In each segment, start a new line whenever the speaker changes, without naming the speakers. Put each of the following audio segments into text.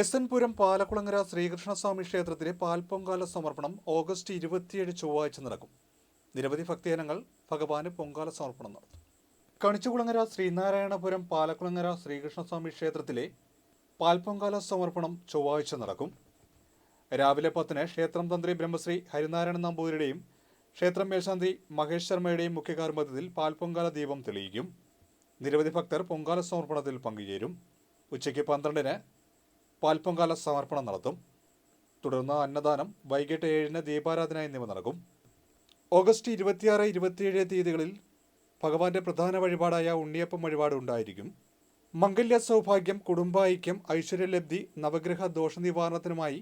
S N Puram Palakkulangara Sreekrishnaswamy ക്ഷേത്രത്തിലെ പാൽപ്പൊങ്കാല സമർപ്പണം ഓഗസ്റ്റ് ഇരുപത്തിയേഴ് ചൊവ്വാഴ്ച നടക്കും. നിരവധി ഭക്തജനങ്ങൾ ഭഗവാന് പൊങ്കാല സമർപ്പണം നടത്തും. കണിച്ചുകുളങ്ങര ശ്രീനാരായണപുരം പാലക്കുളങ്ങര ശ്രീകൃഷ്ണസ്വാമി ക്ഷേത്രത്തിലെ പാൽപ്പൊങ്കാല സമർപ്പണം ചൊവ്വാഴ്ച നടക്കും. രാവിലെ പത്തിന് ക്ഷേത്രം തന്ത്രി ബ്രഹ്മശ്രീ ഹരിനാരായണ നമ്പൂതിരിയുടെയും ക്ഷേത്രം മേൽശാന്തി മഹേഷ് ശർമ്മയുടെയും മുഖ്യകാർമ്മത്തിൽ പാൽപ്പൊങ്കാല ദീപം തെളിയിക്കും. നിരവധി ഭക്തർ പൊങ്കാല സമർപ്പണത്തിൽ പങ്കുചേരും. ഉച്ചയ്ക്ക് പന്ത്രണ്ടിന് പാൽപ്പൊങ്കാല സമർപ്പണം നടത്തും. തുടർന്ന് അന്നദാനം വൈകിട്ട് ഏഴിന് ദീപാരാധന എന്നിവ നടക്കും. ഓഗസ്റ്റ് ഇരുപത്തിയാറ് ഇരുപത്തിയേഴ് തീയതികളിൽ ഭഗവാന്റെ പ്രധാന വഴിപാടായ ഉണ്ണിയപ്പം വഴിപാട് ഉണ്ടായിരിക്കും. മംഗല്യ സൗഭാഗ്യം കുടുംബൈക്യം ഐശ്വര്യലബ്ധി നവഗ്രഹ ദോഷനിവാരണത്തിനുമായി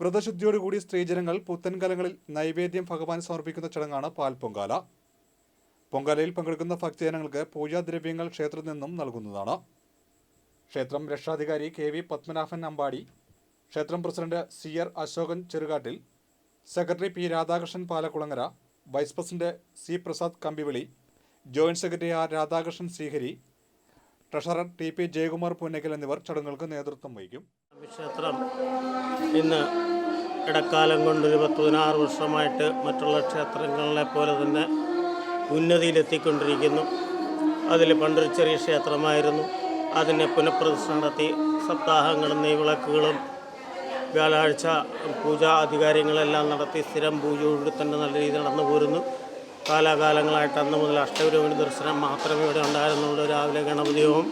വ്രതശുദ്ധിയോടുകൂടി സ്ത്രീജനങ്ങൾ പുത്തൻകലങ്ങളിൽ നൈവേദ്യം ഭഗവാൻ സമർപ്പിക്കുന്ന ചടങ്ങാണ് പാൽ പൊങ്കാല പൊങ്കാലയിൽ പങ്കെടുക്കുന്ന ഭക്തജനങ്ങൾക്ക് പൂജാദ്രവ്യങ്ങൾ ക്ഷേത്രത്തിൽ നിന്നും നൽകുന്നതാണ്. ക്ഷേത്രം രക്ഷാധികാരി കെ വി പത്മനാഭൻ അമ്പാടി ക്ഷേത്രം president C R Ashokan Cherukattil secretary P Radhakrishnan Palakkulangara vice president C Prasad Kambivili joint secretary R Radhakrishnan Sreehari treasurer T P Jayakumar Punnakkal എന്നിവർ ചടങ്ങുകൾക്ക് നേതൃത്വം വഹിക്കും.
ക്ഷേത്രം ഇന്ന് ഇടക്കാലം കൊണ്ടൊരു പത്ത് പതിനാറ് വർഷമായിട്ട് മറ്റുള്ള ക്ഷേത്രങ്ങളെ പോലെ തന്നെ ഉന്നതിയിലെത്തിക്കൊണ്ടിരിക്കുന്നു. അതിൽ പണ്ടൊരു ചെറിയ ക്ഷേത്രമായിരുന്നു. അതിനെ പുനഃപ്രതിഷ്ഠ നടത്തി സപ്താഹങ്ങളും നെയ്വിളക്കുകളും വ്യാഴാഴ്ച പൂജാ അധികാരങ്ങളെല്ലാം നടത്തി സ്ഥിരം പൂജയോട് തന്നെ നല്ല രീതിയിൽ നടന്നു പോരുന്നു. കാലാകാലങ്ങളായിട്ട് അന്ന് മുതൽ അഷ്ടവിരോഹിണി ദർശനം മാത്രമേ ഇവിടെ ഉണ്ടായിരുന്നുള്ളൂ. രാവിലെ ഗണപതി ഹോമം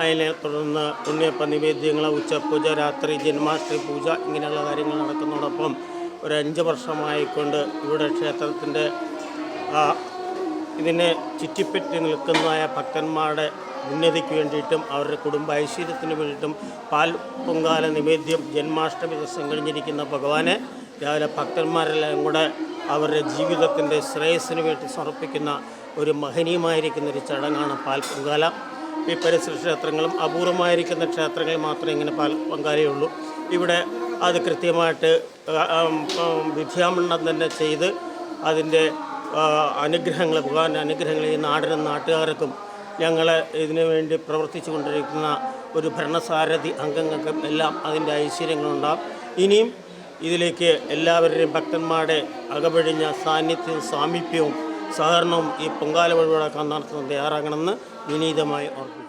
അതിനെ തുടർന്ന് ഉണ്ണിയപ്പ നിവേദ്യങ്ങൾ ഉച്ചപൂജ രാത്രി ജന്മാഷ്ടമി പൂജ ഇങ്ങനെയുള്ള കാര്യങ്ങൾ നടക്കുന്നതോടൊപ്പം ഒരു അഞ്ച് വർഷമായിക്കൊണ്ട് ഇവിടെ ക്ഷേത്രത്തിന്റെ ഇതിനെ ചുറ്റിപ്പറ്റി നിൽക്കുന്നതായ ഭക്തന്മാരുടെ ഉന്നതിക്ക് വേണ്ടിയിട്ടും അവരുടെ കുടുംബ ഐശ്വര്യത്തിന് വേണ്ടിയിട്ടും പാൽ പൊങ്കാല നിവേദ്യം ജന്മാഷ്ടമി ദിവസം കഴിഞ്ഞിരിക്കുന്ന ഭഗവാനെ രാവിലെ ഭക്തന്മാരെല്ലാം കൂടെ അവരുടെ ജീവിതത്തിന്റെ ശ്രേയസ്സിന് വേണ്ടി സമർപ്പിക്കുന്ന ഒരു മഹനീയമായിരിക്കുന്ന ഒരു ചടങ്ങാണ് പാൽ പൊങ്കാല. ഈ പരിസര ക്ഷേത്രങ്ങളും അപൂർവമായിരിക്കുന്ന ക്ഷേത്രങ്ങളിൽ മാത്രമേ ഇങ്ങനെ പാൽ പൊങ്കാലയുള്ളൂ. ഇവിടെ അത് കൃത്യമായിട്ട് വിദ്യാമണ്ണം തന്നെ ചെയ്ത് അതിന്റെ അനുഗ്രഹങ്ങൾ ഭഗവാന്റെ അനുഗ്രഹങ്ങൾ ഈ നാടിനും നാട്ടുകാർക്കും ഞങ്ങൾ ഇതിനു വേണ്ടി പ്രവർത്തിച്ചു കൊണ്ടിരിക്കുന്ന ഒരു ഭരണസാരഥി അംഗങ്ങൾക്കും എല്ലാം അതിന്റെ ഐശ്വര്യങ്ങളുണ്ടാകും ഇനിയും ഇതിലേക്ക് എല്ലാവരുടെയും ഭക്തന്മാരുടെ അകപഴിഞ്ഞ സാന്നിധ്യവും സാമീപ്യവും സഹകരണവും ഈ പൊങ്കാല വഴിപാടാക്കാൻ നടത്തുന്നത് തയ്യാറാകണമെന്ന് വിനീതമായി ഓർപ്പിക്കുന്നു